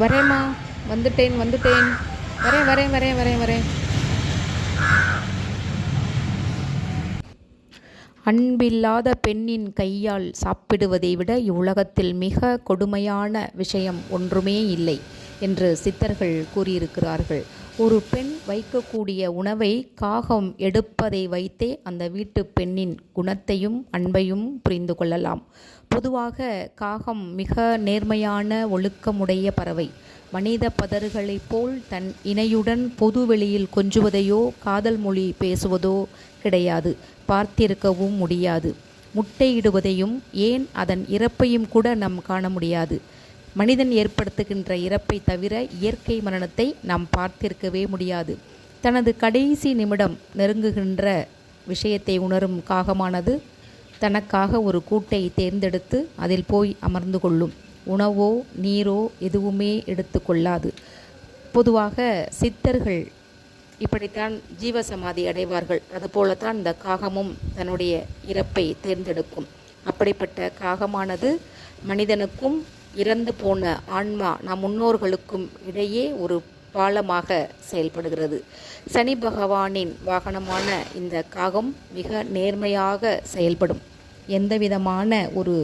வரேம்மா வந்துட்டேன் வந்துட்டேன். வரேன் வரேன் வரேன் வரேன் வரேன். அன்பில்லாத பெண்ணின் கையால் சாப்பிடுவதை விட இவ்வுலகத்தில் மிக கொடுமையான விஷயம் ஒன்றுமே இல்லை என்று சித்தர்கள் கூறியிருக்கிறார்கள். ஒரு பெண் வைக்கக்கூடிய உணவை காகம் எடுப்பதை வைத்தே அந்த வீட்டு பெண்ணின் குணத்தையும் அன்பையும் புரிந்து கொள்ளலாம். பொதுவாக காகம் மிக நேர்மையான ஒழுக்கமுடைய பறவை. மனித பதர்களைப் போல் தன் இணையுடன் பொது வெளியில் கொஞ்சுவதையோ காதல் மொழி பேசுவதோ கிடையாது. பார்த்திருக்கவும் முடியாது. முட்டையிடுவதையும் ஏன் அதன் இறப்பையும் கூட நாம் காண முடியாது. மனிதன் ஏற்படுத்துகின்ற இறப்பை தவிர இயற்கை மரணத்தை நாம் பார்த்திருக்கவே முடியாது. தனது கடைசி நிமிடம் நெருங்குகின்ற விஷயத்தை உணரும் காகமானது தனக்காக ஒரு கூட்டை தேர்ந்தெடுத்து அதில் போய் அமர்ந்து கொள்ளும். உணவோ நீரோ எதுவுமே எடுத்துக்கொள்ளாது பொதுவாக சித்தர்கள் இப்படித்தான் ஜீவசமாதி அடைவார்கள். அதுபோலத்தான் இந்த காகமும் தன்னுடைய இறப்பை தேர்ந்தெடுக்கும். அப்படிப்பட்ட காகமானது மனிதனுக்கும் இறந்து போன ஆன்மா நம் முன்னோர்களுக்கும் இடையே ஒரு பாலமாக செயல்படுகிறது. சனி பகவானின் வாகனமான இந்த காகம் மிக நேர்மையாக செயல்படும். எந்த விதமான ஒரு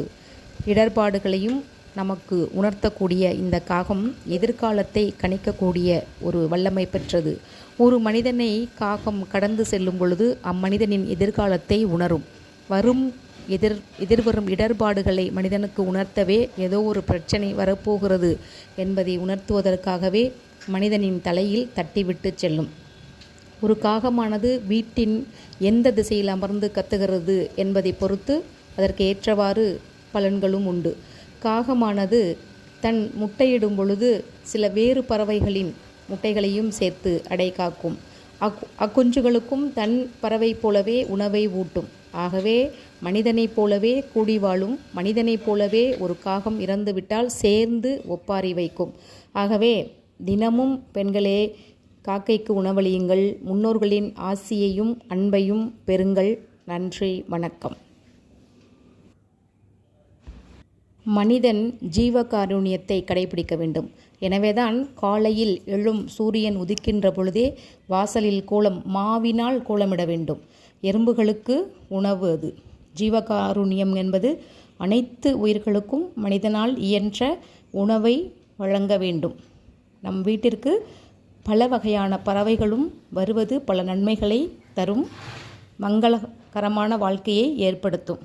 இடர்பாடுகளையும் நமக்கு உணர்த்தக்கூடிய இந்த காகம் எதிர்காலத்தை கணிக்கக்கூடிய ஒரு வல்லமை பெற்றது. ஒரு மனிதனை காகம் கடந்து செல்லும் பொழுது அம்மனிதனின் எதிர்காலத்தை உணரும். வரும் எதிர் எதிர்வரும் இடர்பாடுகளை மனிதனுக்கு உணர்த்தவே ஏதோ ஒரு பிரச்சனை வரப்போகிறது என்பதை உணர்த்துவதற்காகவே மனிதனின் தலையில் தட்டிவிட்டு செல்லும். ஒரு காகமானது வீட்டின் எந்த திசையில் அமர்ந்து கத்துகிறது என்பதை பொறுத்து அதற்கு ஏற்றவாறு பலன்களும் உண்டு. காகமானது தன் முட்டையிடும் பொழுது சில வேறு பறவைகளின் முட்டைகளையும் சேர்த்து அடை காக்கும். அக் அக்குஞ்சுகளுக்கும் தன் பறவை போலவே உணவை ஊட்டும். ஆகவே மனிதனைப் போலவே கூடி வாழும் மனிதனைப் போலவே ஒரு காகம் இறந்துவிட்டால் சேர்ந்து ஒப்பாரி வைக்கும். ஆகவே தினமும் பெண்களே காக்கைக்கு உணவளியுங்கள் முன்னோர்களின் ஆசியையும் அன்பையும் பெறுங்கள். நன்றி வணக்கம். மனிதன் ஜீவகாருண்யத்தை கடைபிடிக்க வேண்டும். எனவேதான் காலையில் எழும் சூரியன் உதிக்கின்ற பொழுதே வாசலில் கோலம் மாவினால் கோலமிட வேண்டும். எறும்புகளுக்கு உணவு அது. ஜீவகாருண்யம் என்பது அனைத்து உயிர்களுக்கும் மனிதனால் இயன்ற உணவை வழங்க வேண்டும். நம் வீட்டிற்கு பல வகையான பறவைகளும் வருவது பல நன்மைகளை தரும் மங்களகரமான வாழ்க்கையை ஏற்படுத்தும்.